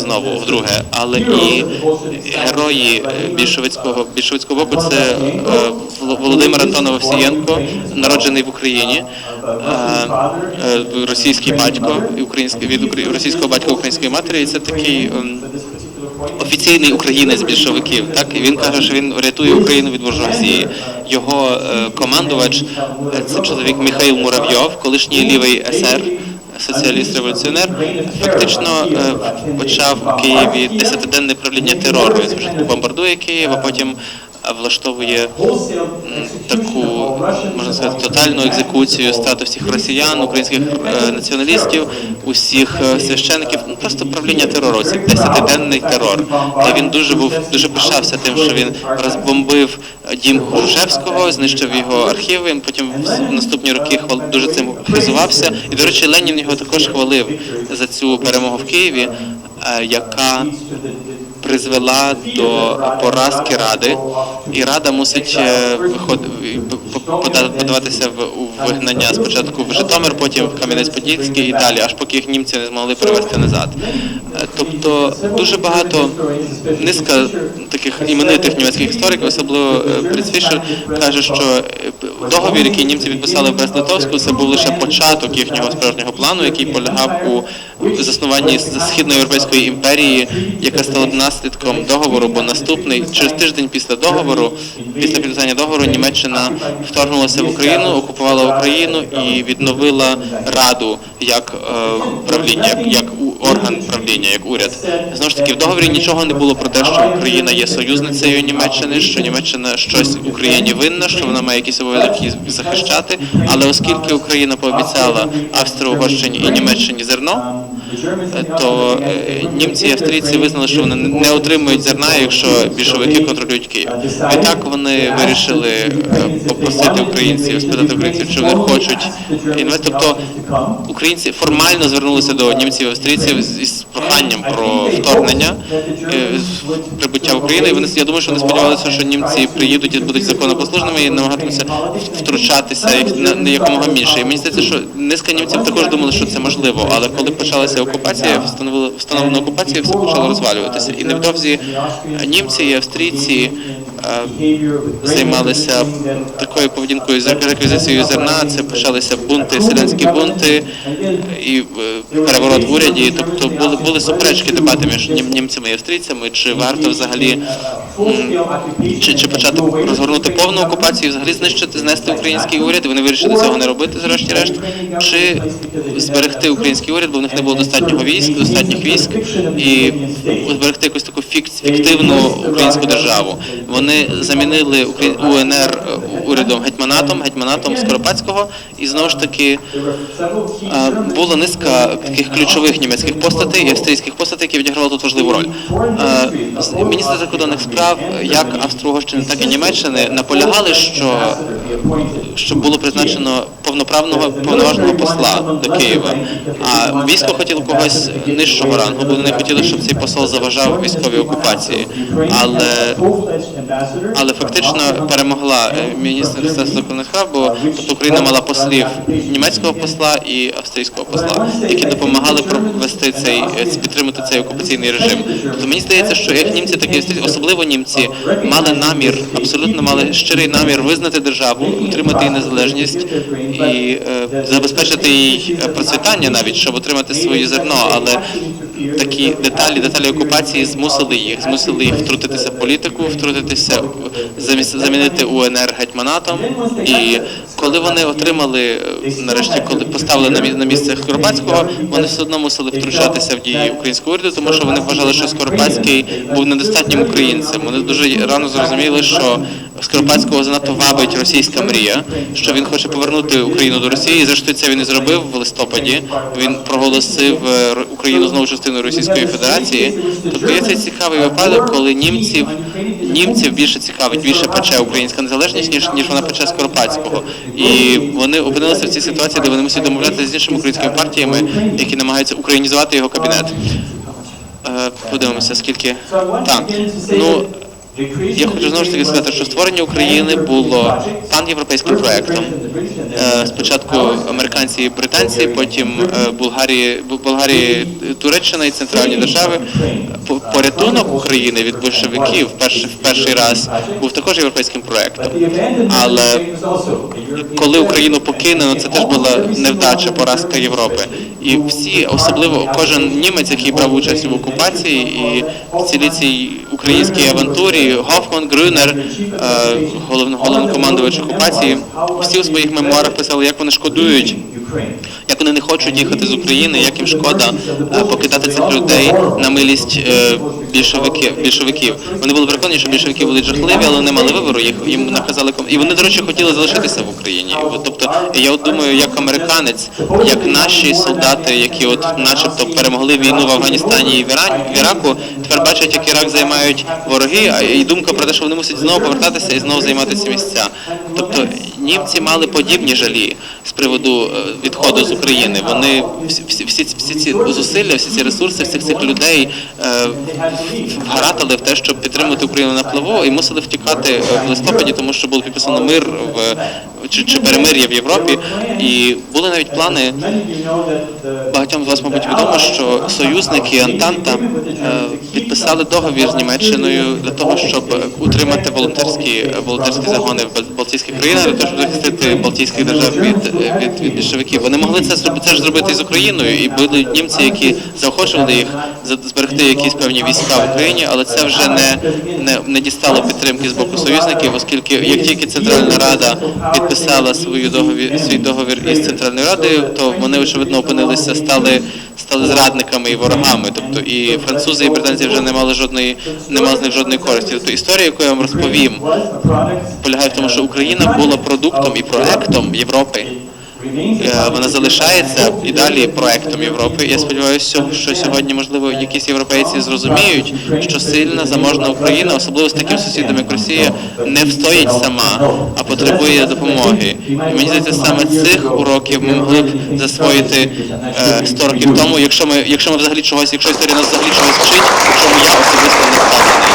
знову вдруге, але і герої більшовицького більшовицького боку це е, Володимир Антонов Овсієнко, народжений в Україні, е, е, російський батько український від російського батька української матері. І це такий. ем, Офіційний українець більшовиків, так і він каже, що він рятує Україну від буржуазії. Його командувач це чоловік Михаїл Муравйов, колишній лівий СР, соціаліст-революціонер, фактично е, почав у Києві десятиденне правління терору. Він спочатку бомбардує Київ, а потім влаштовує таку, можна сказати, тотальну екзекуцію стату всіх росіян, українських е, націоналістів, усіх е, священиків. Ну просто правління терору, це десятиденний терор. Та він дуже був дуже пишався тим, що він розбомбив дім Грушевського, знищив його архіви. Він потім в наступні роки хвал- дуже цим хизувався. І до речі, Ленін його також хвалив за цю перемогу в Києві, е, яка призвела до поразки ради, і рада мусить е, по- подаватися в вигнання спочатку в Житомир, потім в Кам'янець-Подільський і далі, аж поки їх німці не змогли привезти назад. Е, Тобто дуже багато низка таких іменитих німецьких істориків, особливо е, Фріц Фішер, каже, що договір, який німці підписали в Брест-Литовську, це був лише початок їхнього справжнього плану, який полягав у заснуванні східноєвропейської імперії, яка стала наслідком договору, бо наступний через тиждень після договору, після підписання договору, Німеччина вторгнулася в Україну, окупувала Україну і відновила раду як е, правління, як, орган правління, як уряд. Знову ж таки, в договорі нічого не було про те, що Україна є союзницею Німеччини, що Німеччина щось Україні винна, що вона має якісь обов'язки захищати. Але оскільки Україна пообіцяла Австро-Угорщині і Німеччині зерно, то е, німці і австрійці визнали, що вони не отримують зерна, якщо більшовики контролюють Київ. Відтак вони вирішили е, попросити українців, спитати українців, чи вони хочуть інвестити. Тобто українці формально звернулися до німців і австрійців із проханням про вторгнення е, прибуття в Україну. І вони я думаю, що вони сподівалися, що німці приїдуть і будуть законопослужними і намагатимуться втручатися як на якомога більше. І мені здається, що низка німців також думали, що це можливо. Але коли почалася окупація, встановили встановлена окупація, все почало розвалюватися. І невдовзі е, німці і австрійці е, займалися такою поведінкою з реквізицією зерна. Це почалися бунти, селянські бунти і е, переворот в уряді. Тобто були були суперечки дебати між німцями і австрійцями, чи варто взагалі чи, чи почати розгорнути повну окупацію, взагалі знищити, знести український уряд. І Вони вирішили цього не робити, зрешті-решт, чи зберегти український уряд, бо в них не було достатнього військ, достатніх військ, і зберегти якусь таку фік- фіктивну українську державу. Вони замінили УНР е, урядом гетьманатом, гетьманатом Скоропадського, і знову ж таки е, була низка таких ключових німецьких постатей і австрійських постатей, які відігравали тут важливу роль. Е, Міністр закордонних справ, як Австро-Угорщини, так і Німеччини, наполягали, що щоб було призначено повноправного повноважного посла до Києва. А військо хотіло когось нижчого рангу, бо вони хотіли, щоб цей посол заважав військовій окупації. Але але фактично перемогла е, міністерство закордонних справ, бо Україна мала послів німецького посла і австрійського посла, які допомагали провести цей е, підтримати цей окупаційний режим. Тобто мені здається, що як німці, так і особливо німці, мали намір, абсолютно мали щирий намір визнати державу, утримати її незалежність і е, забезпечити їй е, процвітання, навіть щоб отримати своє зерно, але такі деталі, деталі окупації змусили їх, змусили їх втрутитися в політику, втрутитися, замінити УНР гетьманатом. І коли вони отримали, е, нарешті, коли поставили на мі- на місце Скоропадського, вони все одно мусили втручатися в дії українського уряду, тому що вони вважали, що Скоропадський був недостатнім українцем. Вони дуже рано зрозуміли, що Скоропадського занадто вабить російська мрія, що він хоче повернути Україну до Росії. І зрештою це він і зробив в листопаді. Він проголосив е, Україну знову частиною Російської Федерації. Тобто є цей цікавий випадок, коли німців німців більше цікавить, більше пече українська незалежність, ніж ніж вона пече Скоропадського. І вони опинилися в цій ситуації, де вони мусять домовлятися з іншими українськими партіями, які намагаються українізувати його кабінет. Е, Подивимося, скільки так. Ну я хочу знову ж таки сказати, що створення України було панєвропейським проектом. Е, Спочатку американці і британці, потім е, Болгарії, Болгарії, Туреччина і центральні держави. Порятунок України від большевиків в перший раз був також європейським проектом. Але коли Україну покинено, це теж була невдача, поразка Європи. І всі, особливо кожен німець, який брав участь в окупації, і в цілій цій українській авантурі, Гофман, Грюнер, е, головно- головнокомандувач окупації, всі у своїх мемуарах писали, як вони шкодують, як вони не хочуть їхати з України, як їм шкода е, покидати цих людей на милість е, більшовиків. більшовиків. Вони були переконані, що більшовики були жахливі, але вони мали вибору. Їх їм наказали і вони, до речі, хотіли залишитися в Україні. Тобто, я от думаю, як американець, як наші солдати, які от, начебто, перемогли війну в Афганістані і в Іраку, тепер бачать, як Ірак займають вороги, а і думка про те, що вони мусять знову повертатися і знову займати ці місця. Тобто німці мали подібні жалі з приводу е, відходу з України. Вони всі, всі, всі, ці зусилля, всі ці ресурси всіх цих людей вгаратили в те, щоб підтримати Україну на плаву, і мусили втікати е, в листопаді, тому що було підписано мир в чи, чи перемир'я в Європі. І були навіть плани. Багатьом з вас, мабуть, відомо, що союзники Антанта е, підписали договір з Німеччиною для того, щоб утримати волонтерські волонтерські загони в Бал- Балтійських країнах, для того, щоб захистити Балтійських держав від, від, від більшовиків. Вони могли це зробити це ж зробити з Україною, і були німці, які заохочували їх зберегти якісь певні війська в Україні, але це вже не, не, не дістало підтримки з боку союзників, оскільки як тільки Центральна Рада підписала свою договір, свій договір із Центральною Радою, то вони очевидно опинилися, стали стали зрадниками і ворогами. Тобто і французи, і британці вже не мали жодної, не мали з них жодної користі. Тобто історія, яку я вам розповім, полягає в тому, що Україна була продуктом і проектом Європи. Е, Вона залишається і далі проектом Європи. Я сподіваюся, що сьогодні, можливо, якісь європейці зрозуміють, що сильна заможна Україна, особливо з таким сусідом, як Росія, не встоїть сама, а потребує допомоги. І мені здається, саме цих уроків ми могли б засвоїти е, 100 років тому, якщо ми, якщо ми взагалі чогось, якщо історія нас взагалі чогось вчить, чому я особисто не впевнений.